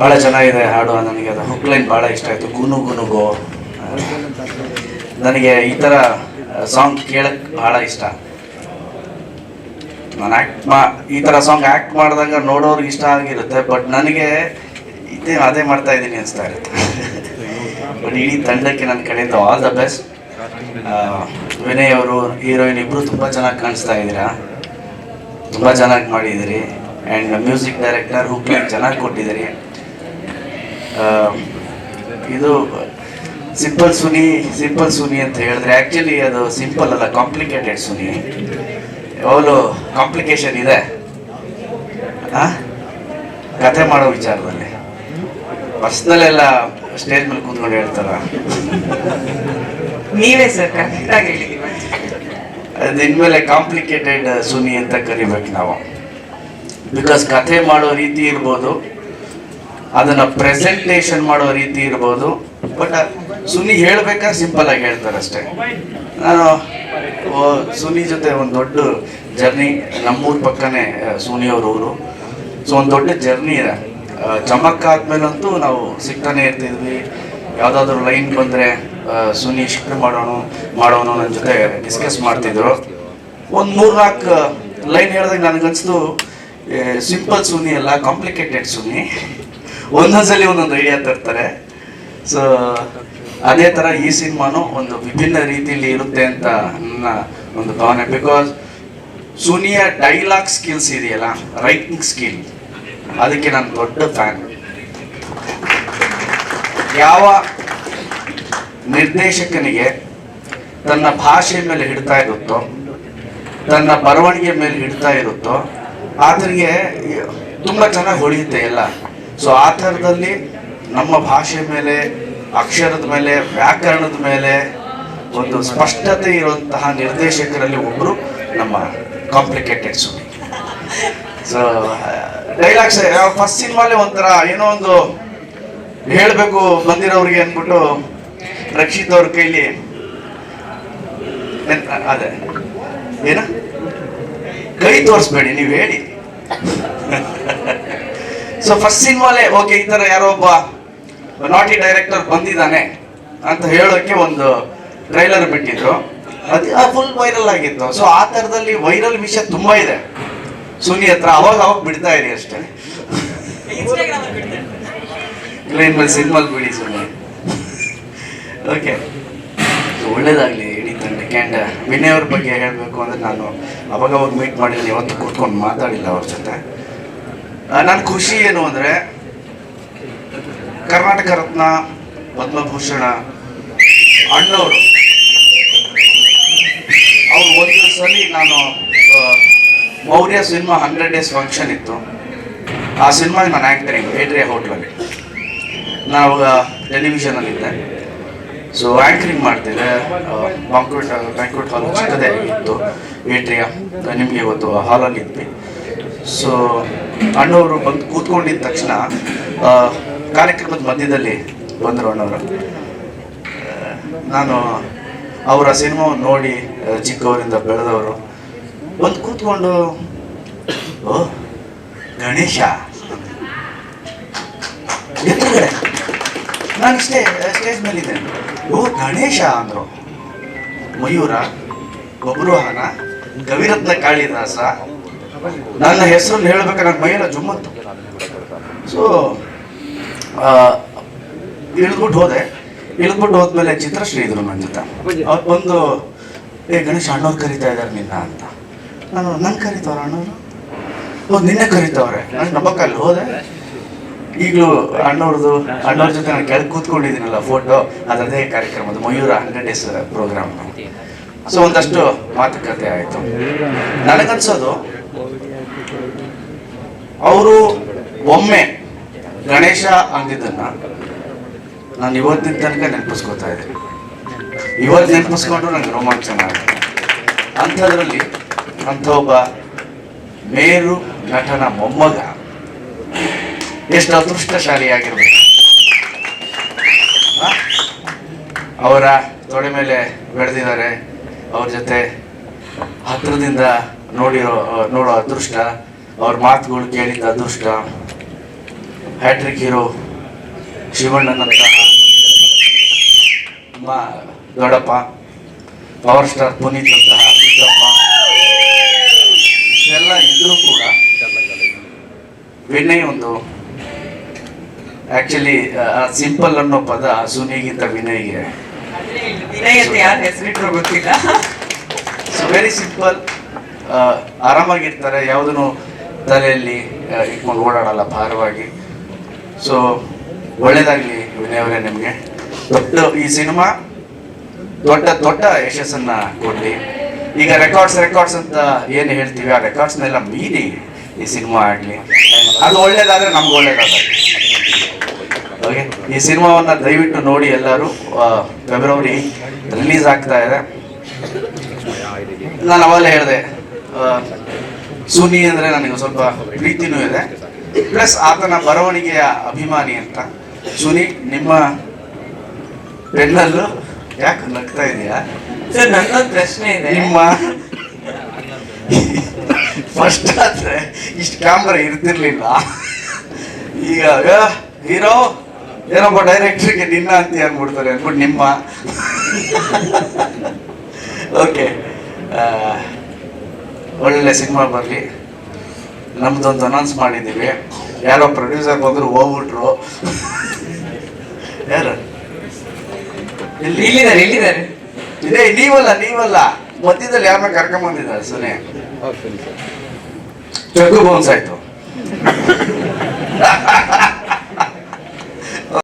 ಭಾಳ ಚೆನ್ನಾಗಿದೆ ಹಾಡು, ನನಗೆ ಅದು ಹುಕ್ ಲೈನ್ ಭಾಳ ಇಷ್ಟ ಆಯಿತು. ಗುನು ಗುನುಗೋ ನನಗೆ ಈ ಥರ ಸಾಂಗ್ ಕೇಳಕ್ಕೆ ಭಾಳ ಇಷ್ಟ. ನಾನು ಆ್ಯಕ್ಟ್ ಮಾ, ಈ ಥರ ಸಾಂಗ್ ಆ್ಯಕ್ಟ್ ಮಾಡಿದಾಗ ನೋಡೋರ್ಗೆ ಇಷ್ಟ ಆಗಿರುತ್ತೆ ಬಟ್ ನನಗೆ ಇದೇ, ಅದೇ ಮಾಡ್ತಾ ಇದ್ದೀನಿ ಅನಿಸ್ತಾ ಇರುತ್ತೆ. ಬಟ್ ಇಡೀ ತಂಡಕ್ಕೆ ನನ್ನ ಕಡೆಯಿಂದ ಆಲ್ ದ ಬೆಸ್ಟ್ ವಿನಯ್ ಅವರು, ಹೀರೋಯಿನ್ ಇಬ್ಬರು ತುಂಬ ಚೆನ್ನಾಗಿ ಕಾಣಿಸ್ತಾ ಇದ್ದೀರಾ? ತುಂಬ ಚೆನ್ನಾಗಿ ಮಾಡಿದ್ದೀರಿ. ಆ್ಯಂಡ್ ಮ್ಯೂಸಿಕ್ ಡೈರೆಕ್ಟರ್ ಹುಕ್ಲಿಂಗ್ ಚೆನ್ನಾಗಿ ಕೊಟ್ಟಿದ್ದೀರಿ. ಇದು ಸಿಂಪಲ್ ಸುನಿ ಸಿಂಪಲ್ ಸುನಿ ಅಂತ ಹೇಳಿದ್ರೆ ಆ್ಯಕ್ಚುಲಿ ಅದು ಸಿಂಪಲ್ ಅಲ್ಲ ಕಾಂಪ್ಲಿಕೇಟೆಡ್ ಸುನಿ. ಅವಳು ಕಾಂಪ್ಲಿಕೇಶನ್ ಇದೆ. ಕತೆ ಕಥೆ ಮಾಡೋ ವಿಚಾರದಲ್ಲಿ. ಪರ್ಸ್ನಲ್ ಎಲ್ಲ ಸ್ಟೇಜ್ ಮೇಲೆ ಕೂತ್ಕೊಂಡು ಹೇಳ್ತಾರ? ನೀವೇ ಸರ್ ಕರೆಕ್ಟಾಗಿ ಹೇಳಿದೀವಿ ಅದು ಇನ್ಮೇಲೆ ಕಾಂಪ್ಲಿಕೇಟೆಡ್ ಸುನಿ ಅಂತ ಕರಿಬೇಕು ನಾವು. ಬಿಕಾಸ್ ಕಥೆ ಮಾಡೋ ರೀತಿ ಇರ್ಬೋದು. ಅದನ್ನ ಪ್ರೆಸೆಂಟೇಷನ್ ಮಾಡೋ ರೀತಿ ಇರ್ಬೋದು. ಬಟ್ ಸುನಿ ಹೇಳ್ಬೇಕಾದ್ರೆ ಸಿಂಪಲ್ ಆಗಿ ಹೇಳ್ತಾರೆ ಅಷ್ಟೇ. ನಾನು ಸುನಿ ಜೊತೆ ಒಂದು ದೊಡ್ಡ ಜರ್ನಿ ನಮ್ಮೂರ ಪಕ್ಕನೇ ಸುನಿ ಅವ್ರ ಊರು. ಸೊ ಒಂದು ದೊಡ್ಡ ಜರ್ನಿ ಇದೆ. ಚಮಕ್ ಆದ್ಮೇಲಂತೂ ನಾವು ಸಿಗ್ತಾನೆ ಇರ್ತಿದ್ವಿ. ಯಾವುದಾದ್ರೂ ಲೈನ್ ಬಂದರೆ ಸುನಿ ಶಿಫ್ಟ್ ಮಾಡೋಣ ಮಾಡೋಣ ನನ್ನ ಜೊತೆ ಡಿಸ್ಕಸ್ ಮಾಡ್ತಿದ್ರು. ಒಂದು ಮೂರ್ನಾಲ್ಕು ಲೈನ್ ಹೇಳಿದಾಗ ನನಗನ್ಸ್ತು ಸಿಂಪಲ್ ಸುನಿ ಅಲ್ಲ ಕಾಂಪ್ಲಿಕೇಟೆಡ್ ಸುನಿ ಒಂದೊಂದ್ಸಲಿ ಒಂದೊಂದು ಐಡಿಯಾ ತರ್ತಾರೆ. ಸೊ ಅದೇ ಥರ ಈ ಸಿನಿಮಾನು ಒಂದು ವಿಭಿನ್ನ ರೀತಿಯಲ್ಲಿ ಇರುತ್ತೆ ಅಂತ ನನ್ನ ಒಂದು ಭಾವನೆ. ಬಿಕಾಸ್ ಸುನಿಯ ಡೈಲಾಗ್ ಸ್ಕಿಲ್ಸ್ ಇದೆಯಲ್ಲ ರೈಟಿಂಗ್ ಸ್ಕಿಲ್ ಅದಕ್ಕೆ ನಾನು ದೊಡ್ಡ ಫ್ಯಾನ್ ಯಾವ ನಿರ್ದೇಶಕನಿಗೆ ತನ್ನ ಭಾಷೆ ಮೇಲೆ ಹಿಡ್ತಾ ಇರುತ್ತೋ, ತನ್ನ ಬರವಣಿಗೆ ಮೇಲೆ ಹಿಡ್ತಾ ಇರುತ್ತೋ, ಆತನಿಗೆ ತುಂಬ ಚೆನ್ನಾಗಿ ಹೊಳೆಯುತ್ತೆ ಎಲ್ಲ. ಸೊ ಆ ಥರದಲ್ಲಿ ನಮ್ಮ ಭಾಷೆ ಮೇಲೆ, ಅಕ್ಷರದ ಮೇಲೆ, ವ್ಯಾಕರಣದ ಮೇಲೆ ಒಂದು ಸ್ಪಷ್ಟತೆ ಇರುವಂತಹ ನಿರ್ದೇಶಕರಲ್ಲಿ ಒಬ್ಬರು ನಮ್ಮ complicated Suni. So dialogues first ಸಿನಿಮಾಲೆ ಒಂಥರ ಏನೋ ಒಂದು ಹೇಳಬೇಕು ಬಂದಿರೋರಿಗೆ ಅಂದ್ಬಿಟ್ಟು ರಕ್ಷಿತ್ ಅವ್ರ ಕೈಲಿ ಅದೇ, ಏನ? ಕೈ ತೋರಿಸ್ಬೇಡಿ, ನೀವು ಹೇಳಿ. ಸೊ ಫಸ್ಟ್ ಸಿನಿಮಾಲೆ ಓಕೆ ಈ ತರ ಯಾರೋ ಒಬ್ಬ ನಾಟಿ ಡೈರೆಕ್ಟರ್ ಬಂದಿದ್ದಾನೆ ಅಂತ ಹೇಳೋಕೆ ಒಂದು ಟ್ರೈಲರ್ ಬಿಟ್ಟಿದ್ರು. ಅದು ಫುಲ್ ವೈರಲ್ ಆಗಿತ್ತು. ಸೊ ಆ ಥರದಲ್ಲಿ ವೈರಲ್ ವಿಷಯ ತುಂಬಾ ಇದೆ. ಸುನಿ ಹತ್ರ ಅವಾಗ ಅವಾಗ ಬಿಡ್ತಾ ಇರಿ ಅಷ್ಟೇ. ಇಲ್ಲ, ಇನ್ಮೇಲೆ ಬಿಡಿ ಸುನಿ. ಓಕೆ ಒಳ್ಳೇದಾಗ್ಲಿ ಇಡೀ ತಂಡಕ್ಕೆ ಆ್ಯಂಡ್ ವಿನಯ್ ಅವ್ರ ಬಗ್ಗೆ ಹೇಳಬೇಕು ಅಂದ್ರೆ ನಾನು ಅವಾಗ ಅವಾಗ ಮೀಟ್ ಮಾಡಿಲ್ಲ ಇವತ್ತು ಕೂತ್ಕೊಂಡು ಮಾತಾಡಿಲ್ಲ ಅವ್ರ ಜೊತೆ. ನನ್ನ ಖುಷಿ ಏನು ಅಂದರೆ ಕರ್ನಾಟಕ ರತ್ನ, ಪದ್ಮಭೂಷಣ, ಅಣ್ಣವರು. ಅವ್ರು ಒಂದು ಸಲ ನಾನು Mourya cinema hundred days function ಇತ್ತು. ಆ ಸಿನಿಮಾಗೆ ನಾನು ಆ್ಯಕ್ಟರಿಂಗ್ ಏಟ್ರಿಯಾ ಹೋಟ್ಲಲ್ಲಿ ನಾವು ಟೆಲಿವಿಷನಲ್ಲಿದ್ದೆ ಸೊ ಆ್ಯಂಕರಿಂಗ್ ಮಾಡ್ತೇವೆ ಬ್ಯಾಂಕ್ವೆಟ್ ಬ್ಯಾಂಕ್ವೆಟ್ ಹಾಲ್ ಚಿಕ್ಕದೇ ಇತ್ತು ಬೇಟ್ರಿಯ ನಿಮಗೆ ಇವತ್ತು ಹಾಲಲ್ಲಿ ಇದ್ವಿ. ಸೊ ಅಣ್ಣವರು ಬಂದು ಕೂತ್ಕೊಂಡಿದ್ದ ತಕ್ಷಣ ಕಾರ್ಯಕ್ರಮದ ಮಧ್ಯದಲ್ಲಿ ಬಂದರು ಅಣ್ಣವರು. ನಾನು ಅವರ ಸಿನಿಮಾವನ್ನು ನೋಡಿ ಚಿಕ್ಕವರಿಂದ ಬೆಳೆದವರು. ಬಂದು ಕೂತ್ಕೊಂಡು, ಓ, ಗಣೇಶ. ನಾನು ಇಷ್ಟೇ, ಸ್ಟೇಜ್ ಮೇಲಿದ್ದೆ. ಓ, ಗಣೇಶ ಅಂದರು. ಮಯೂರ ಬಬ್ರುವಾಹನ ಕವಿರತ್ನ ಕಾಳಿದಾಸ ನನ್ನ ಹೆಸರಲ್ಲಿ ಹೇಳಬೇಕು ನನ್ನ ಮೈಯೆಲ್ಲ ಜುಮ್ಮಂತು ಸೊ ಇಳಿದ್ಬಿಟ್ಟು ಹೋದೆ. ಇಳಿದ್ಬಿಟ್ಟು ಹೋದ್ಮೇಲೆ ಚಿತ್ರಶ್ರೀ ಇದ್ರು ನನ್ನ ಜೊತೆ. ಬಂದು, ಏ ಗಣೇಶ್, ಅಣ್ಣವ್ರು ಕರಿತಾ ಇದ್ದಾರೆ ನಿನ್ನ ಅಂತ. ನಾನು ನನ್ನ ಕರಿತವ್ರ ಅಣ್ಣವ್ರು? ಓ, ನಿನ್ನೆ ಕರಿತಾವ್ರೆ. ನಾನು ನಂಬಕ್ಕಲ್ಲಿ ಹೋದೆ. ಈಗಲೂ ಅಣ್ಣವ್ರದ್ದು, ಅಣ್ಣವ್ರ ಜೊತೆ ನಾನು ಕೆಳಗೆ ಕೂತ್ಕೊಂಡಿದ್ದೀನಲ್ಲ ಫೋಟೋ ಅದರದೇ ಕಾರ್ಯಕ್ರಮದ Mayura hundred days program so ಒಂದಷ್ಟು ಮಾತುಕತೆ ಆಯಿತು. ನನಗನ್ಸೋದು ಅವರು ಒಮ್ಮೆ ಗಣೇಶ ಅಂದಿದ್ದನ್ನ ನಾನು ಇವತ್ತಿನ ತನಕ ನೆನಪಿಸ್ಕೋತಾ ಇದ್ದೀನಿ. ಇವತ್ತು ನೆನಪಿಸ್ಕೊಂಡು ನನಗೆ ರೋಮಾಂಚನ ಆಗುತ್ತೆ. ಅಂಥದ್ರಲ್ಲಿ ಅಂತ ಒಬ್ಬ ಮೇರು ನಟನ ಮೊಮ್ಮಗ ಎಷ್ಟು ಅದೃಷ್ಟಶಾಲಿಯಾಗಿರ್ಬೇಕು? ಅವರ ತೊಡೆ ಮೇಲೆ ಬೆಳೆದಿದ್ದಾರೆ. ಅವ್ರ ಜೊತೆ ಹತ್ರದಿಂದ ನೋಡಿರೋ ನೋಡೋ ಅದೃಷ್ಟ ಅವ್ರ ಮಾತುಗಳು ಕೇಳಿದ ಅದೃಷ್ಟ. ಹ್ಯಾಟ್ರಿಕ್ ಹೀರೋ ಶಿವಣ್ಣನಂತಹ ಮಾ ದೊಡ್ಡಪ್ಪ ಪವರ್ ಸ್ಟಾರ್ ಪುನೀತ್ ಅಂತಹ ಸಿದ್ದಪ್ಪ ಇಷ್ಟೆಲ್ಲ ಇದ್ರೂ ಕೂಡ ವಿನಯ್ ಒಂದು ಆಕ್ಚುಲಿ ಸಿಂಪಲ್ ಅನ್ನೋ ಪದ ಸುನಿಗಿಂತ ವಿನಯ್ಗೆ. ವಿನಯ್ ಅಂತ ಯಾರು ಹೆಸರಿಟ್ಟರು ಗೊತ್ತಿಲ್ಲ. ಸೊ ವೆರಿ ಸಿಂಪಲ್ ಆರಾಮಾಗಿರ್ತಾರೆ, ಯಾವುದನ್ನು ತಲೆಯಲ್ಲಿ ಇಟ್ಕೊಂಡು ಓಡಾಡಲ್ಲ, ಭಾರವಾಗಿ. ಸೊ ಒಳ್ಳೇದಾಗಲಿ ವಿನಯ್ ಅವರೇ ನಿಮಗೆ. ದೊಡ್ಡ ಈ ಸಿನಿಮಾ, ದೊಡ್ಡ ದೊಡ್ಡ ಯಶಸ್ಸನ್ನ ಕೊಡಲಿ. ಈಗ ರೆಕಾರ್ಡ್ಸ್ ರೆಕಾರ್ಡ್ಸ್ ಅಂತ ಏನು ಹೇಳ್ತೀವಿ, ಆ ರೆಕಾರ್ಡ್ಸ್ನೆಲ್ಲ ಮೀರಿ ಈ ಸಿನಿಮಾ ಆಗಲಿ. ಅದು ಒಳ್ಳೇದಾದರೆ ನಮ್ಗೆ ಒಳ್ಳೇದಾಗಲಿ. ಓಕೆ ಈ ಸಿನಿಮಾವನ್ನು ದಯವಿಟ್ಟು ನೋಡಿ ಎಲ್ಲರೂ. ಫೆಬ್ರವರಿ ರಿಲೀಸ್ ಆಗ್ತಾ ಇದೆ. ನಾನು ಅವಾಗಲೇ ಹೇಳಿದೆ ಸುನಿ ಅಂದ್ರೆ ನನಗೆ ಸ್ವಲ್ಪ ಪ್ರೀತಿನೂ ಇದೆ. ಪ್ಲಸ್ ಆತನ ಬರವಣಿಗೆಯ ಅಭಿಮಾನಿ ಅಂತ. ಸುನಿ ನಿಮ್ಮ ಪೆನ್ನಲ್ಲೂ ಯಾಕೆ ನಗ್ತಾ ಇದೆಯಾ? ಸರ್ ನನ್ನೊಂದು ಪ್ರಶ್ನೆ ಇದೆ. ನಿಮ್ಮ ಫಸ್ಟ್ ಆದ್ರೆ ಇಷ್ಟು ಕ್ಯಾಮ್ರಾ ಇರ್ತಿರ್ಲಿಲ್ಲ. ಈಗ ಹೀರೋ ಏನೊಬ್ಬ ಡೈರೆಕ್ಟ್ರಿಗೆ ನಿನ್ನ ಅಂತ ಅನ್ಬಿಡ್ತಾರೆ ಅನ್ಬಿಟ್ಟು ನಿಮ್ಮ. ಓಕೆ ಒಳ್ಳೆ ಸಿನಿಮಾ ಬರಲಿ ನಮ್ದೊಂದು ಅನೌನ್ಸ್ ಮಾಡಿದ್ದೀವಿ. ಯಾರೋ ಪ್ರೊಡ್ಯೂಸರ್ ಬಂದರು ಹೋಗ್ಬಿಟ್ರು. ಯಾರು? ಇಲ್ಲಿದ್ದಾರೆ ಇಲ್ಲಿದ್ದಾರೆ. ಇದೇ ನೀವಲ್ಲ ನೀವಲ್ಲ. ಮಧ್ಯದಲ್ಲಿ ಯಾರನ್ನ ಕರ್ಕೊಂಡ್ ಬಂದಿದ್ದಾರೆ ಸುನೆ. ಚಕ್ಕು ಬೌನ್ಸ್ ಆಯ್ತು.